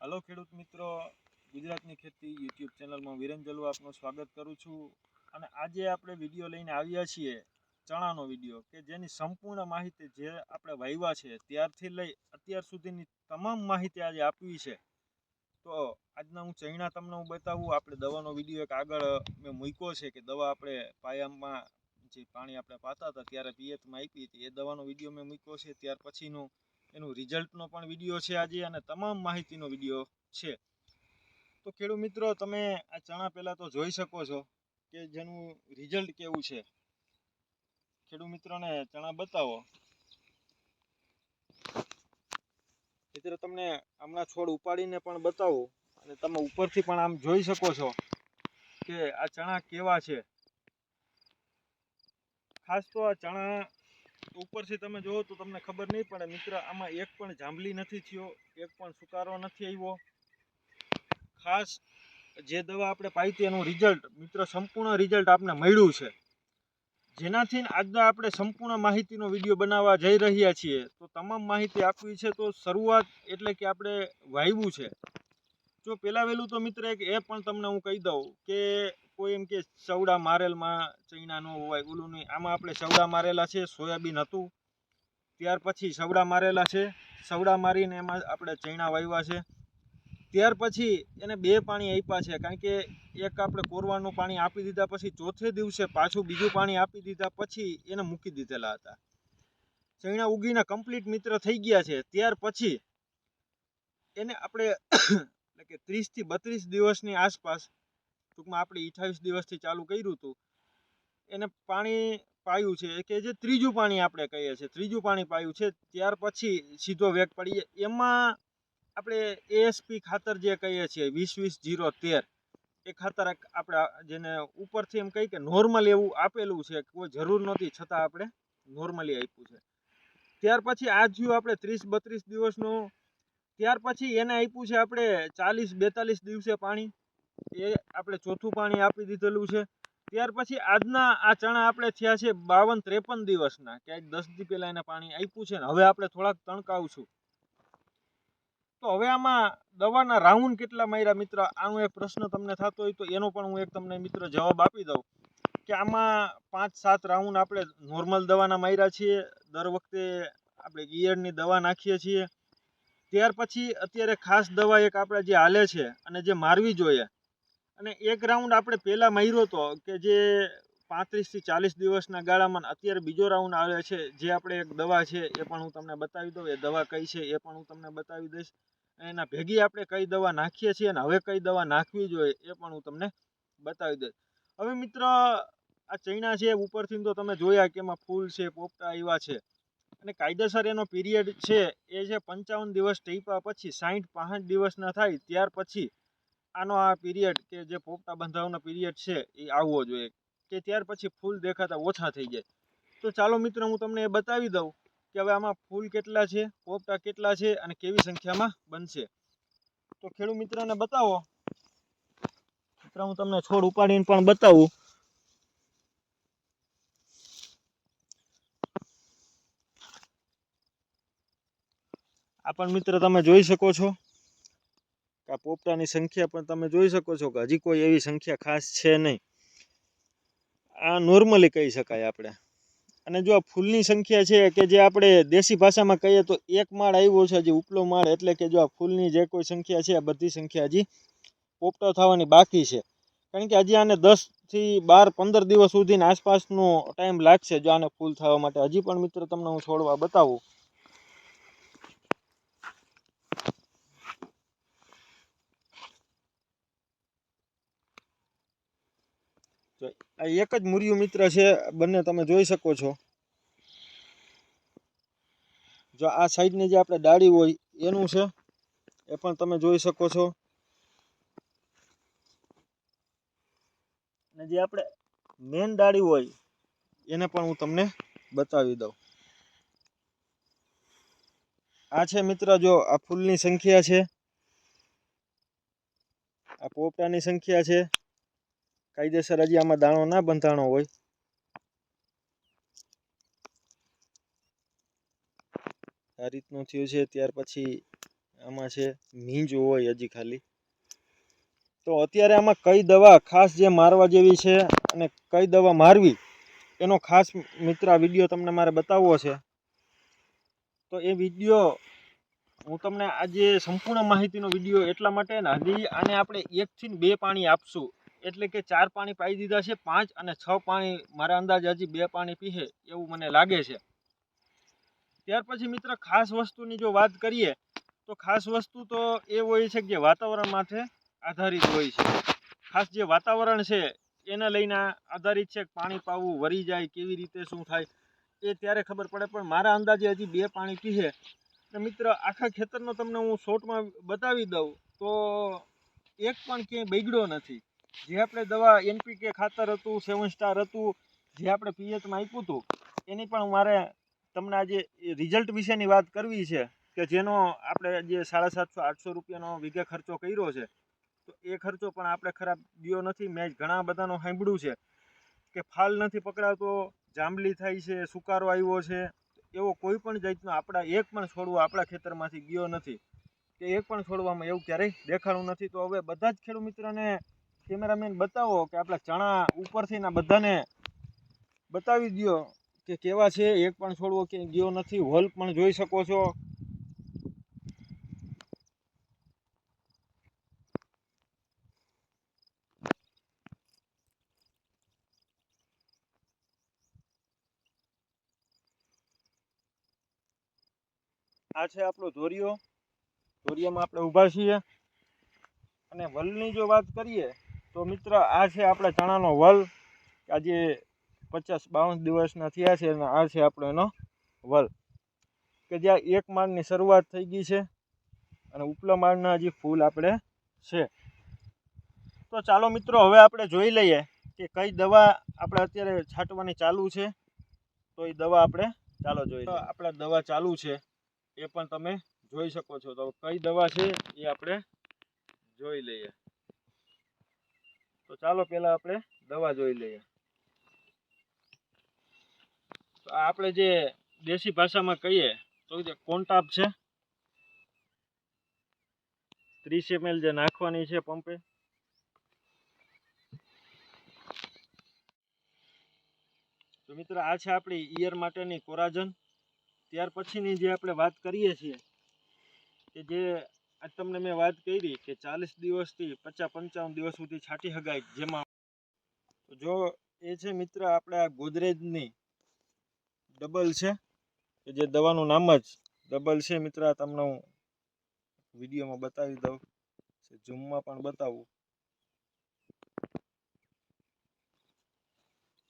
Hello ખેડૂત મિત્રો, ગુજરાતની ખેતી યુટ્યુબ ચેનલમાં વિરેન જલુ આપનું સ્વાગત કરું છું. અને આજે આપણે વીડિયો લઈને આવ્યા છીએ, ચણાનો વીડિયો, કે જેની સંપૂર્ણ માહિતી જે આપણે વાવ્યા છે ત્યારથી લઈ અત્યાર સુધીની તમામ માહિતી આજે આપવી છે. તો આજના હું ચૈણા તમને હું બતાવું, આપણે દવાનો વીડિયો એક આગળ મેં મૂક્યો છે કે દવા આપણે પાયામાં જે પાણી આપણે પાતા હતા, ત્યારે પિયતમાં આપી હતી. એ દવાનો વીડિયો મેં મૂક્યો છે, ત્યાર પછીનું એનું રિઝલ્ટનો પણ વીડિયો છે આજે અને તમામ માહિતીનો વીડિયો છે. તો ખેડૂત મિત્રો, તમે આ ચણા પહેલાં તો જોઈ શકો છો કે જેનું રિઝલ્ટ કેવું છે. ખેડૂત મિત્રોને ચણા બતાવો. મિત્રો, તમને હમણાં છોડ ઉપાડીને પણ બતાવું અને તમે ઉપરથી પણ આમ જોઈ શકો છો કે આ ચણા કેવા છે. ખાસ તો આ ચણા ઉપરથી તમે જોવો તો તમને ખબર નહીં પડે, મિત્ર, આમાં એક પણ જાંબલી નથી થયો, એક પણ સુકારો નથી આવ્યો. ખાસ જે દવા આપણે પાઈ હતી એનું રિઝલ્ટ મિત્ર, સંપૂર્ણ રિઝલ્ટ આપને મળ્યું છે. જેનાથી આજના આપણે સંપૂર્ણ માહિતીનો વીડિયો બનાવવા જઈ રહ્યા છીએ, તો તમામ માહિતી આપવી છે તો શરૂઆત એટલે કે આપણે વાવ્યું છે. જો પહેલાં વહેલું તો મિત્ર એક એ પણ તમને હું કહી દઉં કે કોઈ એમ કે સવડા મારેલમાં ચૈણા ન હોય, ઓલું નહીં. આમાં આપણે સવડા મારેલા છે, સોયાબીન હતું. ત્યાર પછી સવડા મારેલા છે સવડા મારીને એમાં આપણે ચૈણા વાવ્યા છે. ત્યાર પછી એને બે પાણી આપ્યા છે, કારણ કે એક આપણે કોરવાનું પાણી આપી દીધા પછી ચોથે દિવસે પાછું બીજું પાણી આપી દીધા પછી એને મૂકી દીધેલા હતા. ચૈણા ઉગીને કમ્પ્લીટ મિત્ર થઈ ગયા છે. ત્યાર પછી એને આપણે, એટલે કે ત્રીસથી બત્રીસ દિવસની આસપાસ ટૂંકમાં આપણે અઠાવીસ દિવસથી ચાલુ કર્યું હતું. એને પાણી પાયું છે કે જે ત્રીજું પાણી આપણે કહીએ છીએ, ત્રીજું પાણી પાયું છે, ત્યાર પછી સીધો વેગ પડીએ. એમાં આપણે એએસપી ખાતર જે કહીએ છીએ, વીસ વીસ જીરો તેર, એ ખાતર આપણે જેને ઉપરથી એમ કહી કે નોર્મલ એવું આપેલું છે, કોઈ જરૂર નહોતી, છતાં આપણે નોર્મલી આપ્યું છે. ત્યાર પછી આ જોયું આપણે ત્રીસ બત્રીસ દિવસનું, ત્યાર પછી એને આપ્યું છે આપણે ચાલીસ બેતાલીસ દિવસે પાણી. એ આપણે ચોથું પાણી આપી દીધેલું છે. ત્યાર પછી આજના આ ચણા આપણે થયા છે બાવન ત્રેપન દિવસના. ક્યાંક દસ દી પહેલાં એને પાણી આપ્યું છે ને હવે આપણે થોડાક તણકાવશું. તો હવે આમાં દવાના રાઉન્ડ કેટલા માર્યા મિત્ર? આનો એક પ્રશ્ન તમને થતો હોય તો એનો પણ હું એક તમને મિત્ર જવાબ આપી દઉં. કે આમાં પાંચ સાત રાઉન્ડ આપણે નોર્મલ દવાના માર્યા છીએ. દર વખતે આપણે ગિયરની દવા નાખીએ છીએ. ત્યાર પછી અત્યારે ખાસ દવા એક આપણે જે હાલે છે અને જે મારવી જોઈએ અને એક રાઉન્ડ આપણે પહેલાં માર્યો હતો કે જે પાંત્રીસથી ચાલીસ દિવસના ગાળામાં અત્યારે બીજો રાઉન્ડ આવે છે, જે આપણે એક દવા છે એ પણ હું તમને બતાવી દઉં, એ દવા કઈ છે એ પણ હું તમને બતાવી દઈશ. એના ભેગી આપણે કઈ દવા નાખીએ છીએ અને હવે કઈ દવા નાખવી જોઈએ એ પણ હું તમને બતાવી દઈશ. હવે મિત્ર, આ ચૈણા છે, ઉપરથી તો તમે જોયા કે એમાં ફૂલ છે, પોપટા આવ્યા છે. અને કાયદેસર એનો પીરિયડ છે, એ છે પંચાવન દિવસ ટીપા પછી સાઠ પાંસઠ દિવસના થાય ત્યાર પછી આનો આ પીરિયડ કે જે પોપટા બંધાવવાનો પીરિયડ છે, એ આવવો જોઈએ. કે ત્યાર પછી ફૂલ દેખાતા ઓછા થઈ જાય. તો ચાલો મિત્ર, હું તમને એ બતાવી દઉં કે હવે આમાં ફૂલ કેટલા છે, પોપટા કેટલા છે અને કેવી સંખ્યામાં બનશે. તો ખેડૂત મિત્રને બતાવો. મિત્ર, હું તમને છોડ ઉપાડીને પણ બતાવું. આ પણ મિત્ર, તમે જોઈ શકો છો. આ પોપટાની સંખ્યા પણ તમે જોઈ શકો છો કે હજી કોઈ એવી સંખ્યા ખાસ છે નહીં. આ નોર્મલી કહી શકાય આપણે. અને જો આ ફૂલની સંખ્યા છે કે જે આપણે દેશી ભાષામાં કહીએ તો એક માળ આવ્યો છે હજી ઉપલો માળ, એટલે કે જો આ ફૂલની જે કોઈ સંખ્યા છે, આ બધી સંખ્યા હજી પોપટો થવાની બાકી છે. કારણ કે હજી આને દસથી બાર, પંદર દિવસ સુધીની આસપાસનો ટાઈમ લાગશે જો આને ફૂલ થવા માટે. હજી પણ મિત્ર તમને હું છોડવા બતાવું જો આ એક જ મૂર્યું મિત્ર છે, બંને તમે જોઈ શકો છો. જો આ સાઈડની જે આપણે ડાળી હોય, એનું છે, એ પણ તમે જોઈ શકો છો. અને જે આપણે મેન ડાળી હોય, એને પણ હું તમને બતાવી દઉં. આ છે મિત્ર જો, આ ફૂલની સંખ્યા છે. આ પોપટાની સંખ્યા છે. કાયદેસર હજી આમાં દાણો ના બંધાણો હોય. આ રીતનું થયું છે, ત્યાર પછી આમાં છે, મીંજ હોય હજી ખાલી. તો અત્યારે આમાં કઈ દવા ખાસ જે મારવા જેવી છે અને કઈ દવા મારવી, એનો ખાસ મિત્ર વીડિયો તમને મારે બતાવવો છે. તો એ વીડિયો હું તમને આજે સંપૂર્ણ માહિતીનો વીડિયો એટલા માટે ને હજી આને આપણે એકથી બે પાણી આપશું. એટલે કે ચાર પાણી પાઈ દીધા છે, પાંચ અને છ પાણી મારા અંદાજે હજી બે પાણી પીશે એવું મને લાગે છે. ત્યાર પછી મિત્ર, ખાસ વસ્તુની જો વાત કરીએ, તો ખાસ વસ્તુ તો એ હોય છે કે વાતાવરણ માટે આધારિત હોય છે. ખાસ જે વાતાવરણ છે, એને લઈને આધારિત છે પાણી પાવું, વરી જાય, કેવી રીતે, શું થાય, એ ત્યારે ખબર પડે. પણ મારા અંદાજે હજી બે પાણી પીશે મિત્ર, આખા ખેતરનો તમને હું શોર્ટમાં બતાવી દઉં, તો એક પણ ક્યાંય બગડ્યો નથી. જે આપણે દવા એનપીકે ખાતર હતું, સેવન સ્ટાર હતું, જે આપણે પીએચમાં આપ્યું હતું, એની પણ મારે તમને આજે રિઝલ્ટ વિશેની વાત કરવી છે કે જેનો આપણે જે સાડા સાતસો, આઠસો રૂપિયાનો વીઘે ખર્ચો કર્યો છે, તો એ ખર્ચો પણ આપણે ખરાબ ગયો નથી. મેં ઘણા બધાનો સાંભળ્યું છે કે ફાલ નથી પકડાતો, જાંબલી થાય છે, સુકારો આવ્યો છે, એવો કોઈ પણ જાતનો આપણા એક પણ છોડવો આપણા ખેતરમાંથી ગયો નથી. કે એક પણ છોડવામાં એવું ક્યારેય દેખાણું નથી. તો હવે બધા જ ખેડૂત મિત્રોને કેમેરામેન બતાવો કે આપણા ચણા ઉપરથી ના બધાને બતાવી દો કે કેવા છે, એક પણ છોડવો કે ગયો નથી, હોલ પણ જોઈ શકો છો. આ છે આપણો ધોરિયો. ધોરિયામાં આપણે ઊભા છીએ. અને વલની જો વાત કરીએ તો મિત્ર, આ છે આપણા ચણાનો વલ. આજે પચાસ બાવન દિવસના થયા છે અને આ છે આપણો એનો વલ. કે જ્યાં એક માળની શરૂઆત થઈ ગઈ છે અને ઉપલા માળના હજી ફૂલ આપણે છે. તો ચાલો મિત્રો, હવે આપણે જોઈ લઈએ કે કઈ દવા આપણે અત્યારે છાંટવાની ચાલુ છે. તો એ દવા આપણે ચાલો જોઈ લઈએ. આપણે દવા ચાલુ છે, એ પણ તમે જોઈ શકો છો. તો કઈ દવા છે એ આપણે જોઈ લઈએ. ચાલો પેલા આપણે દવા જોઈ લઈએ. તો આપણે જે દેશી ભાષામાં કહીએ, તો કોન્ટાપ છે, ત્રીસ એમએલ જે નાખવાની છે પંપે. તો મિત્ર આ છે આપણી ઈયર માટેની કોરાજન. ત્યાર પછીની જે આપણે વાત કરીએ છીએ, કે જે આ તમને મેં વાત કરી કે ચાલીસ દિવસથી પચાસ પંચાવન દિવસ સુધી છાંટી હગાય જેમાં. જો એ છે મિત્ર આપણે ગોદરેજની ડબલ છે, કે જે દવાનું નામ જ ડબલ છે મિત્ર તમને હું વિડીયોમાં બતાવી દઉં ઝૂમમાં પણ બતાવું.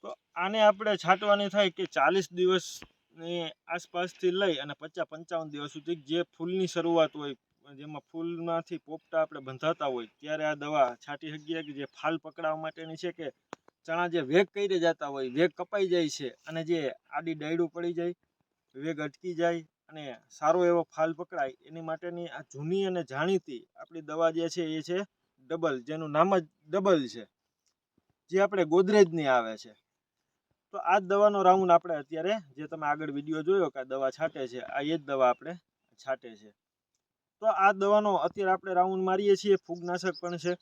તો આને આપણે છાંટવાની થાય કે ચાલીસ દિવસની આસપાસથી લઈ અને પચાસ પંચાવન દિવસ સુધી જે ફૂલની શરૂઆત હોય જેમાં ફૂલમાંથી પોપટા આપણે બંધાતા હોય, ત્યારે આ દવા છાંટી શકીએ કે જે ફાલ પકડાવવા માટેની છે કે ચણા જે વેગ કરી જતા હોય, વેગ કપાઈ જાય છે અને જે આડી ડાયડું પડી જાય, વેગ અટકી જાય અને સારો એવો ફાલ પકડાય, એની માટેની આ જૂની અને જાણીતી આપણી દવા જે છે એ છે ડબલ, જેનું નામ જ ડબલ છે, જે આપણે ગોદરેજની આવે છે. તો આ જ દવાનો રાઉન્ડ આપણે અત્યારે, જે તમે આગળ વીડિયો જોયો કે આ દવા છાંટે છે, આ એ જ દવા આપણે છાંટે છે. તો આ દવાનો અત્યારે આપણે રાઉન્ડ મારીએ છીએ, ફૂગનાશક પણ છે.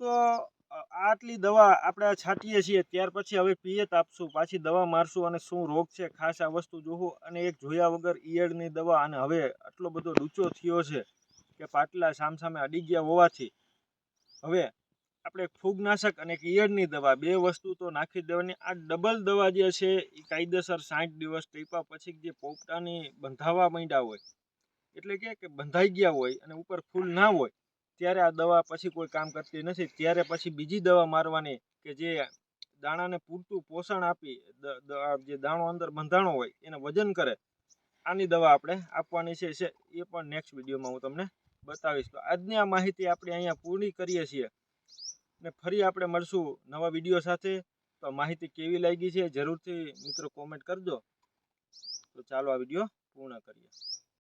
તો આટલી દવા આપણે છાંટીએ છીએ, ત્યાર પછી હવે પિયત આપશું, પાછી દવા મારશું અને શું રોગ છે, ખાસ આ વસ્તુ જોવું અને એક જોયા વગર ઈયળની દવા અને હવે આટલો બધો ડૂચો થયો છે કે પાટલા સામસામે અડી ગયા હોવાથી હવે આપણે ફૂગનાશક અને ઈયળની દવા, બે વસ્તુ તો નાખી દેવાની. આ ડબલ દવા જે છે એ કાયદેસર સાઠ દિવસ ટીપા પછી જે પોપટાની બંધાવા માંડ્યા હોય એટલે કે બંધાઈ ગયા હોય અને ઉપર ફૂલ ના હોય, ત્યારે આ દવા પછી કોઈ કામ કરતી નથી. ત્યારે પછી બીજી દવા મારવાની કે જે દાણાને પૂરતું પોષણ આપી જે દાણો અંદર બંધાણો હોય, એને વજન કરે, આની દવા આપણે આપવાની છે એ પણ નેક્સ્ટ વિડીયોમાં હું તમને બતાવીશ. તો આજની આ માહિતી આપણે અહીંયા પૂરી કરીએ છીએ. ને ફરી આપણે મળશું નવા વીડિયો સાથે. તો માહિતી કેવી લાગી છે જરૂરથી મિત્રો કોમેન્ટ કરજો. તો ચાલો આ વીડિયો પૂર્ણ કરીએ.